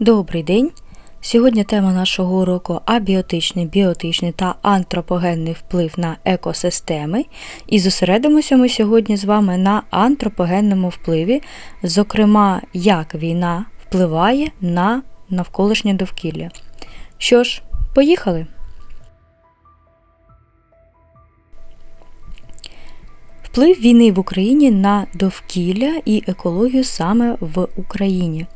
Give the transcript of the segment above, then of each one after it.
Добрий день! Сьогодні тема нашого уроку абіотичний, біотичний та антропогенний вплив на екосистеми. І зосередимося ми сьогодні з вами на антропогенному впливі, зокрема, як війна впливає на навколишнє довкілля. Що ж, поїхали! Вплив війни в Україні на довкілля і екологію саме в Україні.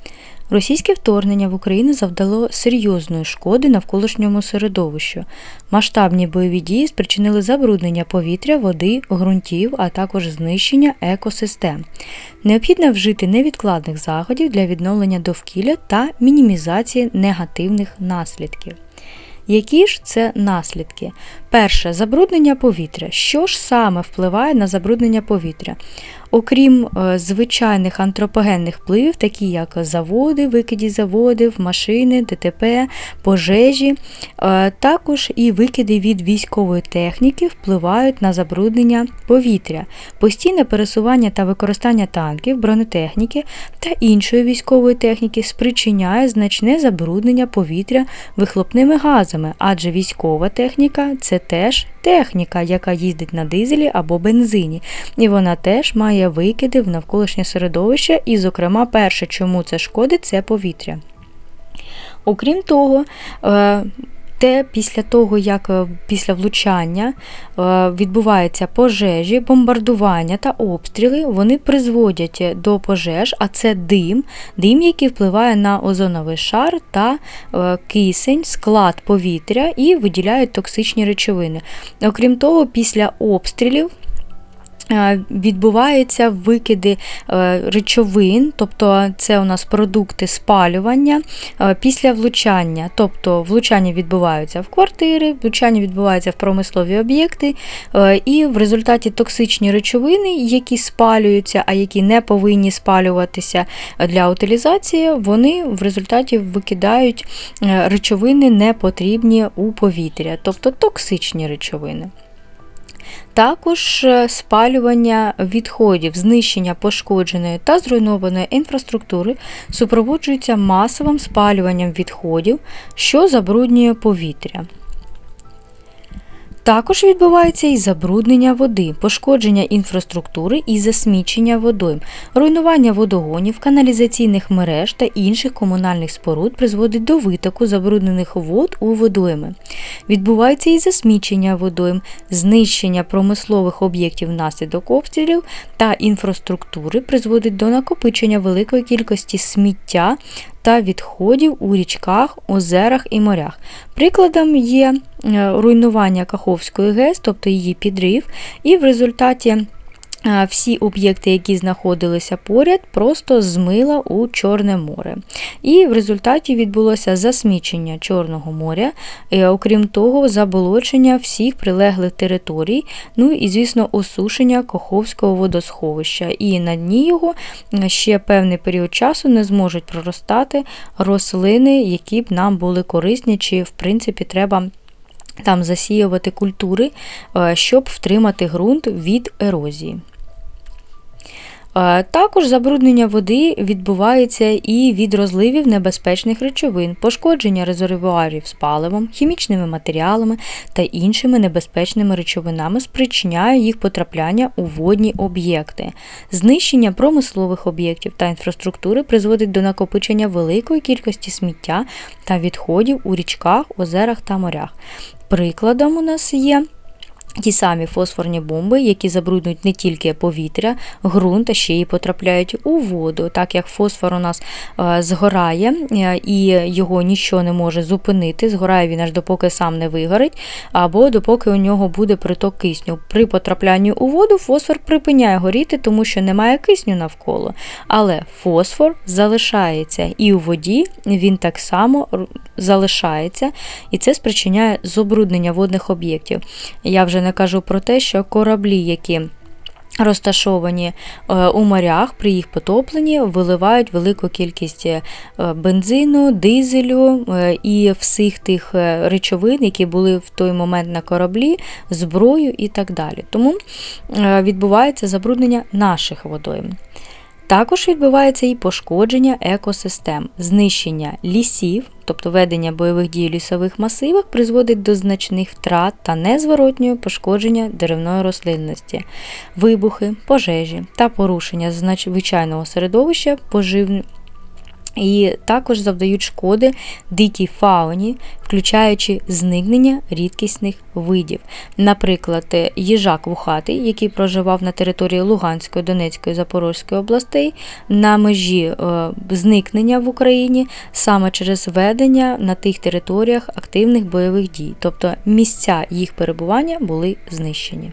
Російське вторгнення в Україну завдало серйозної шкоди навколишньому середовищу. Масштабні бойові дії спричинили забруднення повітря, води, ґрунтів, а також знищення екосистем. Необхідно вжити невідкладних заходів для відновлення довкілля та мінімізації негативних наслідків. Які ж це наслідки? Перше забруднення повітря. Що ж саме впливає на забруднення повітря? Окрім е, звичайних антропогенних впливів, такі як заводи, викиді заводів, машини, ДТП, пожежі, е, також і викиди від військової техніки впливають на забруднення повітря, постійне пересування та використання танків, бронетехніки та іншої військової техніки спричиняє значне забруднення повітря вихлопними газами, адже військова техніка це теж техніка, яка їздить на дизелі або бензині, і вона теж має викиди в навколишнє середовище, і, зокрема, перше, чому це шкодить, це повітря. Окрім того, е, те після того, як е, після влучання е, відбуваються пожежі, бомбардування та обстріли, вони призводять до пожеж, а це дим, дим, який впливає на озоновий шар та кисень, склад повітря і виділяють токсичні речовини. Окрім того, після обстрілів. Е, відбуваються викиди е, речовин, тобто це у нас продукти спалювання е, після влучання. Тобто влучання відбуваються в квартири, влучання відбувається в промислові об'єкти, і в результаті токсичні речовини, які спалюються, а які не повинні спалюватися для утилізації, вони в результаті викидають речовини непотрібні у повітря, тобто токсичні речовини. Також е, спалювання відходів, знищення пошкодженої та зруйнованої інфраструктури супроводжується масовим спалюванням відходів, що забруднює повітря. Також відбувається і забруднення води, пошкодження інфраструктури і засмічення водойм, руйнування водогонів, каналізаційних мереж та інших комунальних споруд призводить до витоку забруднених вод у водойми. Відбувається і засмічення водойм, знищення промислових об'єктів внаслідок обстрілів та інфраструктури призводить до накопичення великої кількості сміття та відходів у річках, озерах і морях. Прикладом є е, руйнування Каховської ГЕС, тобто її підрив, і в результаті всі об'єкти, які знаходилися поряд, просто змила у Чорне море. І в результаті відбулося засмічення Чорного моря, і, окрім того, заболочення всіх прилеглих територій, ну і, звісно, осушення Коховського водосховища. І на дні його ще певний період часу не зможуть проростати рослини, які б нам були корисні, чи, в принципі, треба. Там засіювати культури, е, щоб втримати ґрунт від ерозії. Також забруднення води відбувається і від розливів небезпечних речовин, пошкодження резервуарів з паливом, хімічними матеріалами та іншими небезпечними речовинами спричиняє їх потрапляння у водні об'єкти. Знищення промислових об'єктів та інфраструктури призводить до накопичення великої кількості сміття та відходів у річках, озерах та морях. Прикладом у нас є Ті самі фосфорні бомби, які забруднюють не тільки повітря, ґрунт, а ще й потрапляють у воду, так як фосфор у нас е, згорає е, і його нічого не може зупинити. Згорає він аж допоки сам не вигорить, або допоки у нього буде приток кисню. При потраплянні у воду фосфор припиняє горіти, тому що немає кисню навколо. Але фосфор залишається і у воді він так само залишається, і це спричиняє забруднення водних об'єктів. Я вже не кажу про те, що кораблі, які Розташовані е, у морях при їх потопленні виливають велику кількість е, бензину, дизелю е, і всіх тих речовин, які були в той момент на кораблі, зброю і так далі. Тому відбувається забруднення наших водойм. Також відбувається і пошкодження екосистем, знищення лісів, тобто ведення бойових дій у лісових масивах призводить до значних втрат та незворотнього пошкодження деревної рослинності, вибухи, пожежі та порушення звичайного середовища поживних і також завдають шкоди дикій фауні, включаючи зникнення рідкісних видів. Наприклад, е, їжак вухатий, який проживав на території Луганської, Донецької Запорозької областей, на межі е, зникнення в Україні саме через ведення на тих територіях активних бойових дій, тобто місця їх перебування були знищені.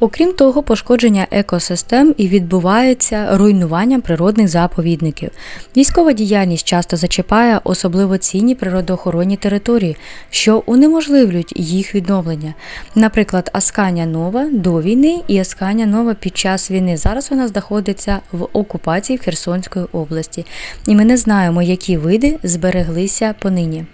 Окрім того, пошкодження екосистем і відбувається руйнуванням природних заповідників. Військова діяльність часто зачіпає особливо цінні природоохоронні території, що унеможливлюють їх відновлення. Наприклад, Асканя Нова до війни і Асканя Нова під час війни. Зараз вона знаходиться в окупації в Херсонської області, і ми не знаємо, які види збереглися понині.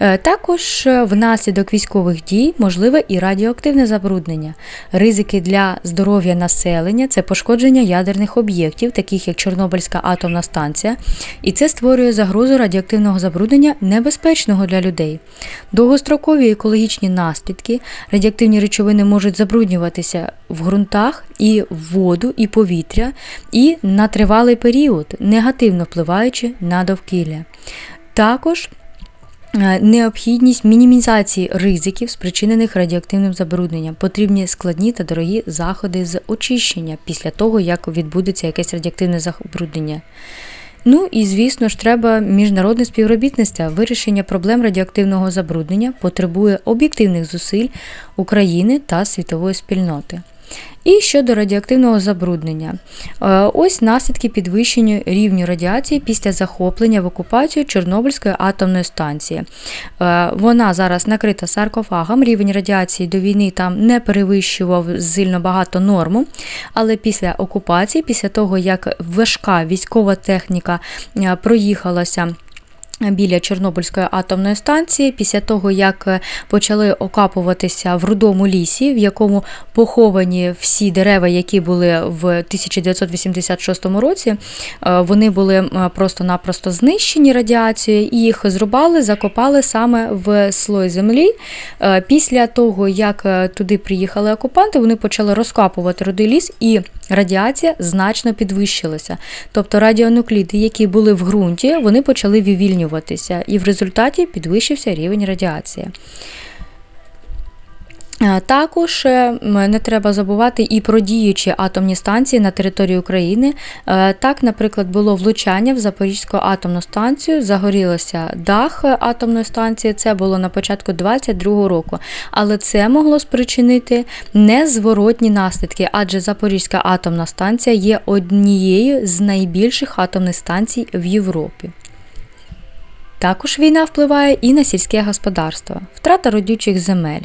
Е, також е, внаслідок військових дій можливе і радіоактивне забруднення, ризики для здоров'я населення це пошкодження ядерних об'єктів, таких як Чорнобильська атомна станція, і це створює загрозу радіоактивного забруднення небезпечного для людей. Довгострокові екологічні наслідки, радіоактивні речовини можуть забруднюватися в ґрунтах і в воду, і повітря, і на тривалий період, негативно впливаючи на довкілля. Також необхідність мінімізації ризиків, спричинених радіоактивним забрудненням. Потрібні складні та дорогі заходи з очищення після того, як відбудеться якесь радіоактивне забруднення. Ну і звісно ж, треба міжнародне співробітництво. Вирішення проблем радіоактивного забруднення потребує об'єктивних зусиль України та світової спільноти. І щодо радіоактивного забруднення, е, ось наслідки підвищення рівню радіації після захоплення в окупацію Чорнобильської атомної станції. Е, вона зараз накрита саркофагом, рівень радіації до війни там не перевищував сильно багато норму, але після окупації, після того, як важка військова техніка е, проїхалася. Біля Чорнобильської атомної станції, після того, як е, почали окапуватися в рудому лісі, в якому поховані всі дерева, які були в 1986 році, е, вони були просто-напросто знищені радіацією, і їх зрубали, закопали саме в слой землі. Е, після того, як туди приїхали окупанти, вони почали розкапувати рудий ліс, і радіація значно підвищилася. Тобто радіонукліди, які були в ґрунті, вони почали вивільнювати змінюватися, і в результаті підвищився рівень радіації. Е, також е, не треба забувати і про діючі атомні станції на території України. Е, так, наприклад, було влучання в Запорізьку атомну станцію, загорілося дах атомної станції. Це було на початку 2022 року. Але це могло спричинити незворотні наслідки, адже Запорізька атомна станція є однією з найбільших атомних станцій в Європі. Також війна впливає і на сільське господарство, втрата родючих земель,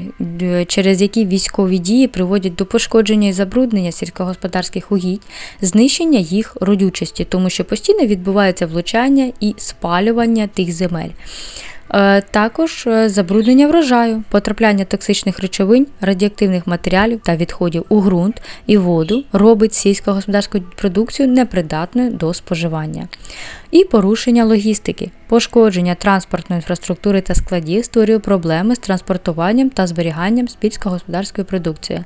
через які військові дії приводять до пошкодження і забруднення сільськогосподарських угідь, знищення їх родючості, тому що постійно відбувається влучання і спалювання тих земель. Е, також е, забруднення врожаю, потрапляння токсичних речовин, радіоактивних матеріалів та відходів у ґрунт і воду робить сільськогосподарську продукцію непридатною до споживання. І порушення логістики, пошкодження транспортної інфраструктури та складів створює проблеми з транспортуванням та зберіганням сільськогосподарської продукції.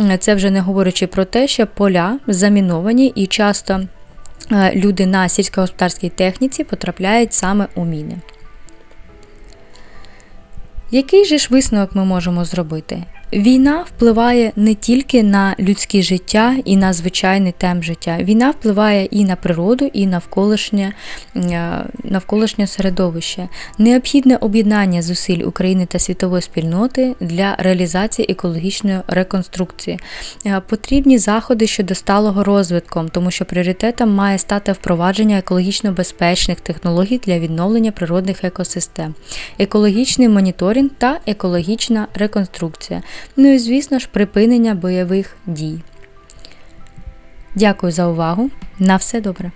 Е, це вже не говорячи про те, що поля заміновані і часто люди на сільськогосподарській техніці потрапляють саме у міни. Який же ж висновок ми можемо зробити? Війна впливає не тільки на людське життя і на звичайний темп життя. Війна впливає і на природу, і навколишнє е, навколишнє середовище. Необхідне об'єднання зусиль України та світової спільноти для реалізації екологічної реконструкції. Е, потрібні заходи щодо сталого розвитку, тому що пріоритетом має стати впровадження екологічно безпечних технологій для відновлення природних екосистем, екологічний моніторинг та екологічна реконструкція. Ну і, звісно ж, припинення бойових дій. Дякую за увагу. На все добре!